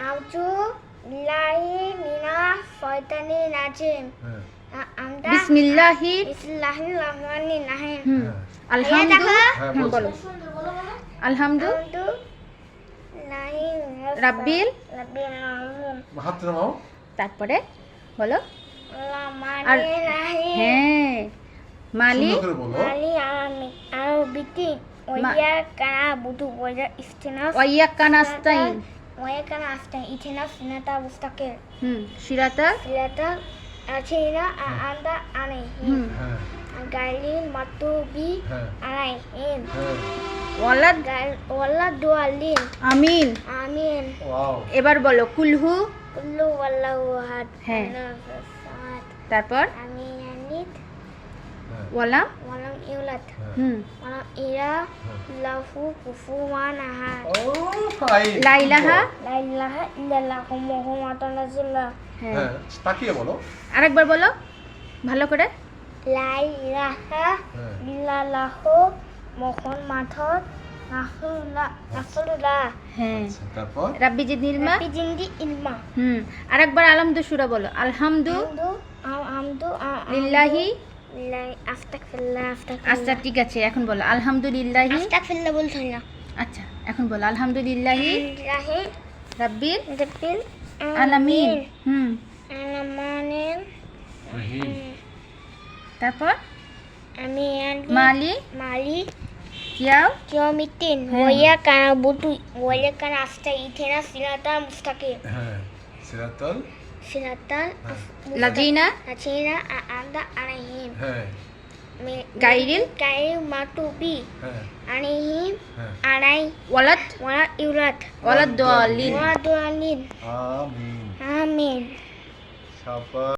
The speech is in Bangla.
আউযু বিল্লাহি মিনাশ শয়তানির রাজিম হ্যাঁ। আমরা বিসমিল্লাহির বিসমিল্লাহির রহমানির রহিম। হুম। হ্যাঁ। আলহামদু হ্যাঁ, বলো। বলো। আলহামদু আউযু বিল্লাহি মিনাশ রাব্বিল তারপরে বলো। হ্যাঁ। মালিক সুন্দর করে বলো। মালি আমি আর বিতি ওয়া কানা বুদু ওয়া ইস্তিনাস ওয়াইয়াক্কা নাস্তাইন ওয়ালাদ দুয়ালিন আমিন আমিন ওয়াও এবার বলো কুলহু? কুল্লু ওয়াল্লাহু আহাদ হ্যাঁ। তারপর? আমি আনিত ওয়ালাম ওয়ালাম ইউলাদ। হুম ওয়ালাম ইরা লাহু কুফুওয়ান আহাদ ও ফাইন লাইলাহা? লা ইলাহা ইল্লাল্লাহু মুহাম্মাদুর রাসূলুল্লাহ হ্যাঁ। হ্যাঁ তাকিয়ে বলো। আরেকবার বলো ভালো করে। লা ইলাহা হ্যাঁ। ইল্লাল্লাহু মুহাম্মাদুর হ্যাঁ। আচ্ছা, তারপর? রাব্বি জিদনিল রাব্বি জিন্দি ইলমা। হুম আরেকবার আলহামদু সুরা বলো আলহামদু লিল্লাহি। আস্তাগফিরুল্লাহ। আচ্ছা ঠিক আছে এখন বলো। আলহামদুলিল্লাহি। আস্তাগফিরুল্লাহ বলতে হয় না। আচ্ছা। এখন বলো আলহামদুলিল্লাহি লিল্লাহি রাব্বিল রাব্বিল আলামিন। হুম। তারপর? আমি মালি। মালি। কিয়াও? কিয়মিতিন হ্যাঁ। ওয়া কানা বুতু ওয়া কানা আস্তা ইথিনা সিরাতা মুস্তাকিম। হ্যাঁ সিরাতল সিরাতাল লাজিনা? আছিনা আন্দা হ্যাঁ। গাইরিল গাইরিল মাতুবি आणि আনাইহিম হ্যাঁ। वलत ওয়ালাদ। इवलत দোয়ালিন। ওয়া দুয়ালিন। আমিন। আমিন। সাপা